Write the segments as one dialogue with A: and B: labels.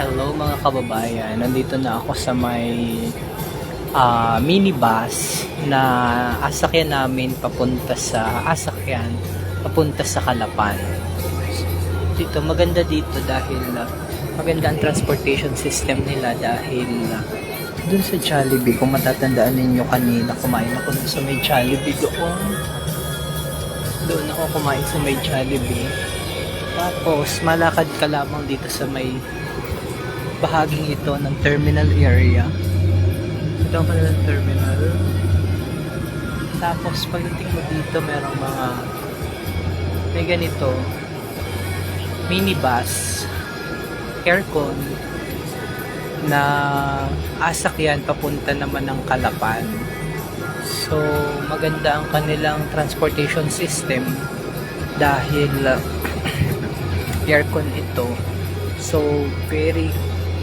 A: Hello mga kababayan, nandito na ako sa may ah, minibus na asakyan namin papunta sa asakyan, papunta sa Kalapan. Dito, maganda dito dahil ah, maganda ang transportation system nila dahil ah, dun sa Jollibee, kung matatandaan ninyo kanina, kumain ako dun sa may Jollibee doon. Doon ako kumain sa may Jollibee. Tapos, malakad ka lamang dito sa may bahaging ito ng terminal area. Ito ang kanilang terminal. Tapos, pagdating mo dito, merong mga may ganito minibus aircon na asakyan papunta naman ng Kalapan. So, maganda ang kanilang transportation system dahil aircon ito. So, very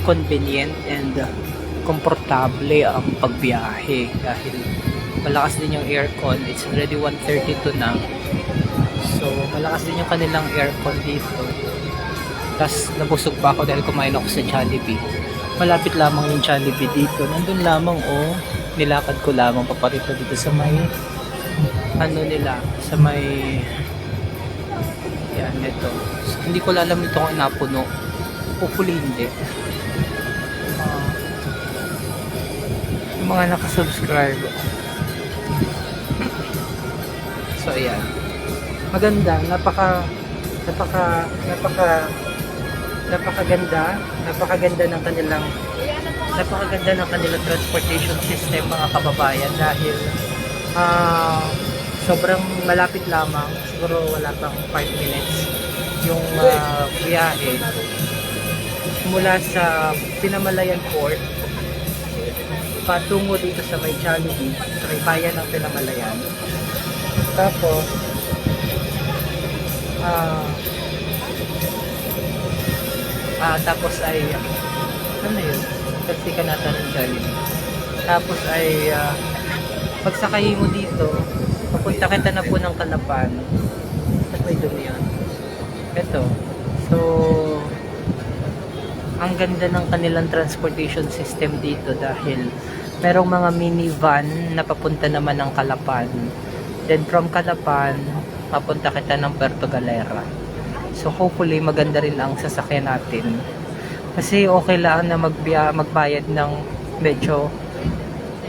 A: convenient and uh, komportable ang pagbiyahe dahil malakas din yung aircon. It's already 132 na. So, malakas din yung kanilang aircon dito. Tapos, nabusog pa ako dahil kumain ako sa Jollibee. Malapit lamang yung Jollibee dito. Nandun lamang, oh. Nilakad ko lamang paparito dito sa may ano nila, sa may yan, ito. So, hindi ko alam nito kung napuno. Hopefully hindi. Mga nakasubscribe. So, ayan. Maganda. Napaka, napaka, napaka, napakaganda. Napakaganda ng kanilang napakaganda ng kanilang transportation system mga kababayan dahil ah sobrang malapit lamang siguro wala pang 5 minutes yung ah, biyahe mula sa Pinamalayan Port patungo dito sa may Jollibee sa may bayan ng Pinamalayan. Tapos ah ah tapos ay ano yun? Kasi ka natin ng Jollibee. Tapos ay ah, pagsakay mo dito papunta kita na po ng Kalapan. At may dumi yan ito so ang ganda ng kanilang transportation system dito dahil merong mga minivan na papunta naman ng Kalapan then from Kalapan papunta kita ng Puerto Galera so hopefully maganda rin ang sasakyan natin kasi okay lang na magbiya, magbayad ng medyo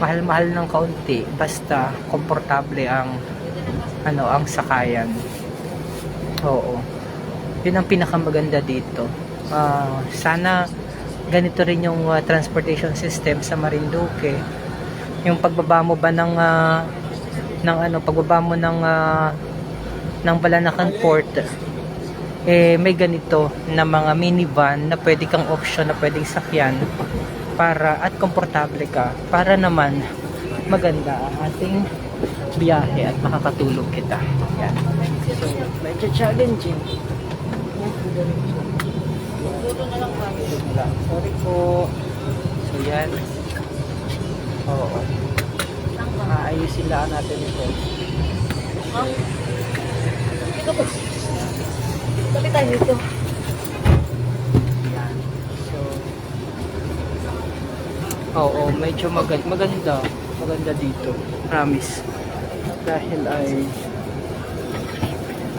A: mahal-mahal ng kaunti basta komportable ang ano ang sakayan. Oo. 'Yun ang pinakamaganda dito. Ah, sana ganito rin yung ah, transportation system sa Marinduque. Yung pagbaba mo ba ng ah, ng ano pagbaba mo ng ah, ng Balanacan Port eh may ganito na mga minivan na pwede kang option na pwedeng sakyan para at komportable ka para naman maganda ang ating biyahe at makakatulog kita. Yan. So, medyo challenging. Sorry po. So, yan. Oo. Maayusin lang natin ito.
B: Bakit tayo dito?
A: Yan. So, oo, medyo maganda. Maganda. Maganda dito. Promise. Dahil ay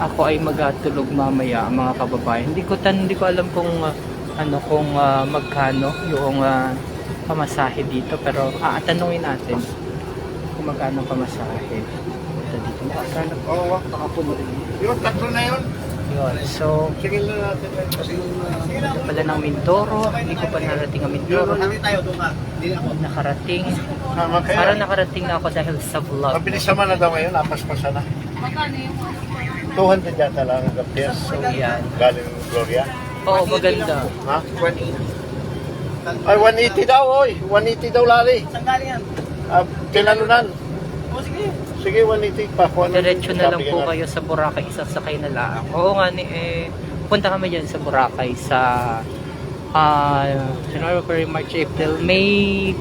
A: ako ay magatulog mamaya mga kababayan. Hindi ko tan hindi ko alam kung ah, ano kung ah, magkano yung ah, pamasahe dito pero ah, tanungin natin kung magkano pamasahe. Ito dito makasana. Oo, oh, nakapuno rin.
C: Yung tatlo na yun.
A: Yun. So,
C: Sige na natin yun. Kasi yung... uh,
A: pala ng Mindoro. Hindi ko pa narating ang Mindoro.
C: Yun, hindi tayo doon ka. Hindi ako.
A: nakarating. Parang nakarating na ako dahil sa vlog.
C: Mabilis naman na daw ngayon. Napaspasan na.
B: Magkano yung
C: 200 yata lang ang.
A: So, yan.
C: Galing Gloria.
A: Oo, maganda.
C: Ha? 180. Ay, 180 daw, oy. 180 daw, lali.
B: Saan galing yan?
C: Ah, tinalunan.
B: O sige.
C: Sige, 180 pa. Kung ano
A: Diretso na lang po kayo sa Boracay. Isasakay na lang. Oo nga, ni, eh, punta kami dyan sa Boracay sa ah January, February, March, April, May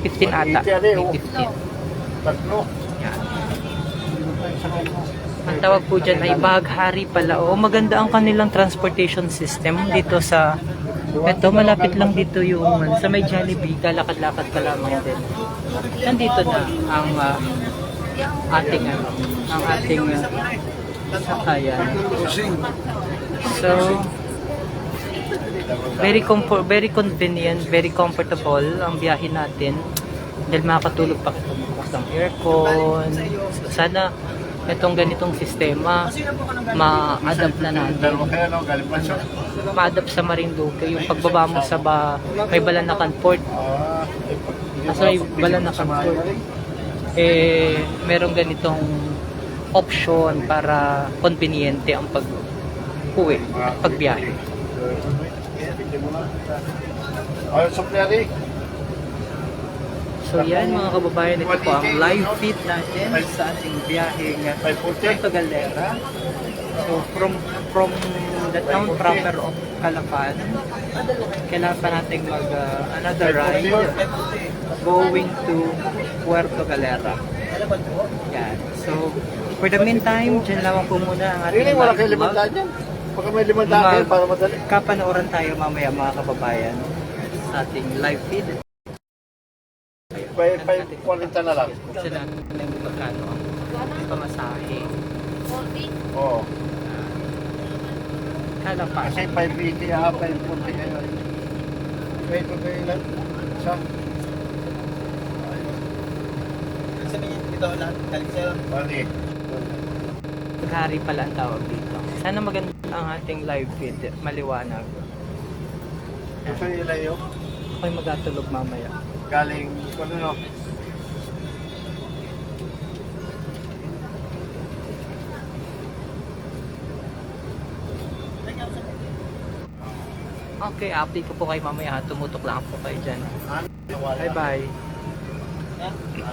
A: 15 ata.
C: 180 ali,
A: May
C: oh.
A: 15.
C: Tatlo.
A: Yan. Ang tawag po dyan ay baghari pala. Oo, maganda ang kanilang transportation system dito sa Ito, malapit lang dito yung sa may Jollibee, kalakad-lakad ka lamang din. Nandito na ang ah, ating ano, ang ating uh, sakayan. So, very comfort, very convenient, very comfortable ang biyahe natin. Dahil makakatulog pa kita bukas ng aircon. Sana itong ganitong sistema ma-adapt na natin. Ma-adapt sa Marinduque yung pagbaba mo sa ba, may Balanacan Port
C: Ah,
A: Nasa may Balanacan Port eh merong ganitong option para conveniente ang pag uwi pagbiyahe.
C: Ay, supleri.
A: So yan mga kababayan ito po ang live feed natin sa ating biyaheng
C: May puti.
A: Puerto Galera so from from the town proper of Calapan kailangan pa natin mag uh, another ride going to Puerto Galera. Yan. So, for the meantime, dyan lamang po muna ang ating
C: Hindi, wala kayo
A: live
C: limandaan
A: vlog.
C: yan. Baka may kayo
A: Mag-
C: para madali.
A: Kapanooran tayo mamaya mga kababayan sa ating live feed.
C: May, may 40 na lang.
A: Buksan natin ng magkano ang pamasahe.
C: Oo.
A: Kalapan.
C: Kasi 580 ah, 540 kayo. Wait, ito kayo lang. Sa? Bali.
A: Paghari pala ang tawag dito. Sana maganda ang ating live feed. Maliwanag.
C: Ito yung ilayo.
A: Ako'y magatulog mamaya.
C: Galing, ano no?
A: Okay, update ko po kayo mamaya. Tumutok lang po kayo dyan.
C: Ano? Nawala.
A: Bye-bye.